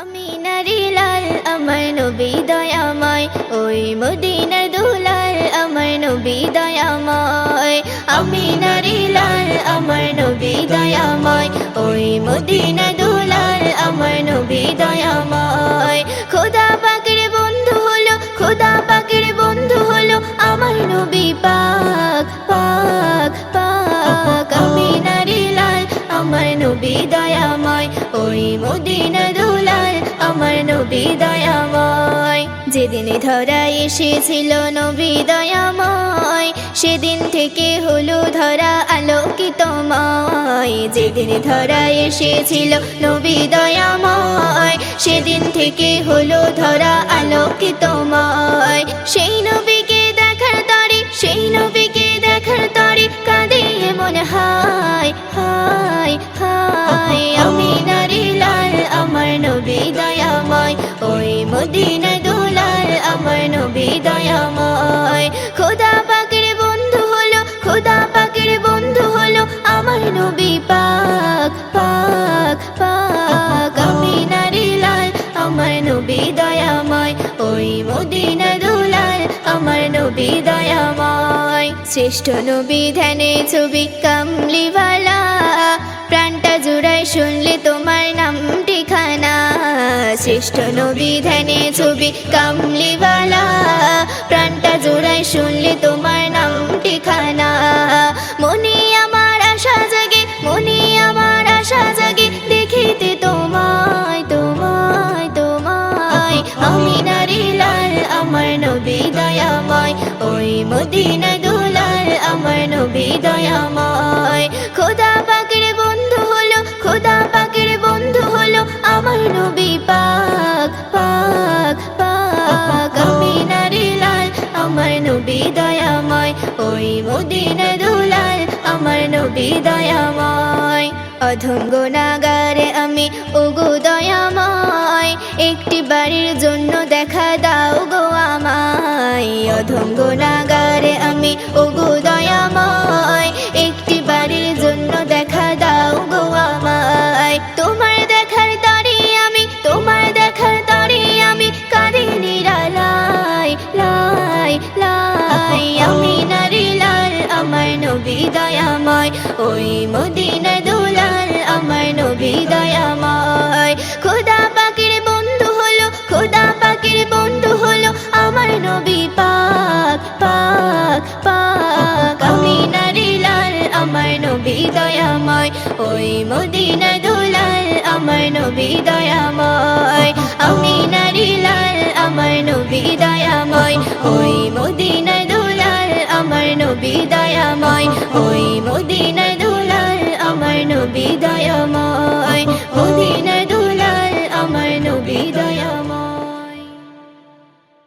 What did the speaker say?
আমি নারী লাল, আমার নবী দয়াময়। ওই মদিনার দুলাল, আমার নবী দয়াময়। আমি নারী লাল, আমার নবী দয়াময়। ওই মদিনার দুলাল, আমার নবী দয়াময়। খোদা পাকের বন্ধু হলো, খোদা পাকের বন্ধু হলো আমার নবী পাক পাক পাক। আমি নারী লাল, আমার নবী দয়াময়। ওই মদিনা যেদিন ধরা এসেছিল নবী সেদিন থেকে হলো ধরা আলোকিতময়। যেদিন ধরা এসেছিল নবী সেদিন থেকে হলো ধরা আলোকিতময়। সেই নবীকে দেখার তরে, সেই নবীকে দেখার তরে কাঁদে মনে, হায় হায় হায়। আমি নারী লাল, আমার নবী ওই মদিনা খোদা পাকের বন্ধু হলো আমার নবী পাক পাক পাক। আমি নারী লাল, আমার নবী দয়াময়। ওই মদিনা দুলাল, আমার নবী দয়াময়। শ্রেষ্ঠ নবী ধ্যানে ছবি কামলিওয়ালা। প্রাণটা জুড়াই শুনলে তোমার নাম ঠিকানা। শ্রেষ্ঠ নবী ধ্যানে ছবি কামলিওয়ালা। প্রাণটা জোড়াই শুনলে তোমার আমি নারী লাল আমার নবী দয়াময়। ওই মদিনা দুলাল আমার নবী দয়াময়। খোদা পাকের বন্ধু হলো, খোদা পাকের বন্ধু হলো আমার নবী পাক পাক পাক। আমি নারী লাল আমার নবী দয়াময়। ওই মদিনা দুলাল আমার নবী দয়াময়। অধঙ্গ নাগারে আমি ওগো দয়াময়। একটি বাড়ির জন্য দেখা দাও গো আমায়। অধঙ্গ নাগারে আমি, ওগো দয়াময়। একটি বাড়ির জন্য দেখা দাও গো আমায়। তোমার দেখার তরে আমি, তোমার দেখার তরে আমি কাঁদি নিরালাই লাই লাই। আমি নারী লাল, আমার নবী দয়াময়। ওই মদিনা নবী দয়াময় ওই মদিনা দুলাল আমার নবী দয়াময়। আমি নারী লাল, আমার নবী দয়াময়। ওই মদিনা দুলাল আমার নবী দয়াময়। ওই মদিনা দুলাল আমার নবী দয়াময়।